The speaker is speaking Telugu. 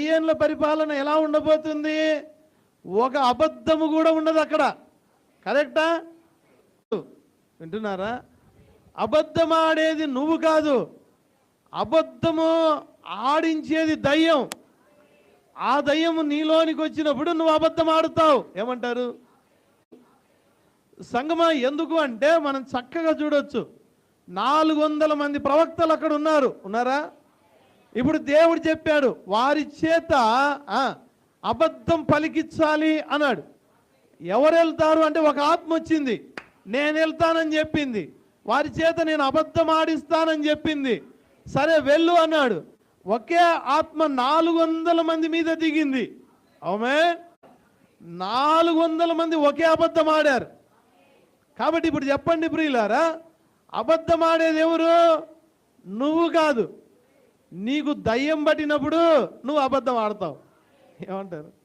ఏళ్ళ పరిపాలన ఎలా ఉండబోతుంది? ఒక అబద్ధము కూడా ఉండదు అక్కడ. కరెక్టా? వింటున్నారా? అబద్ధం ఆడేది నువ్వు కాదు. అబద్ధము ఆడించేది దయ్యం. ఆ దయ్యము నీలోనికి వచ్చినప్పుడు నువ్వు అబద్ధం ఆడుతావు ఏమంటారు? సంగమ ఎందుకు అంటే మనం చక్కగా చూడొచ్చు. నాలుగు వందల మంది ప్రవక్తలు అక్కడ ఉన్నారు. ఉన్నారా? ఇప్పుడు దేవుడు చెప్పాడు వారి చేత అబద్ధం పలికించాలి అన్నాడు. ఎవరు వెళ్తారు? అంటే ఒక ఆత్మ వచ్చింది. నేను వెళ్తానని చెప్పింది. వారి చేత నేను అబద్ధం ఆడిస్తానని చెప్పింది. సరే వెళ్ళు అన్నాడు. ఒకే ఆత్మ నాలుగు వందల మంది మీద దిగింది. అవుమే నాలుగు వందల మంది ఒకే అబద్ధం ఆడారు. కాబట్టి ఇప్పుడు చెప్పండి ప్రియులారా అబద్ధం ఆడేది ఎవరు? నువ్వు కాదు. నీకు దయ్యం పట్టినప్పుడు నువ్వు అబద్ధం ఆడతావు. ఏమంటారు?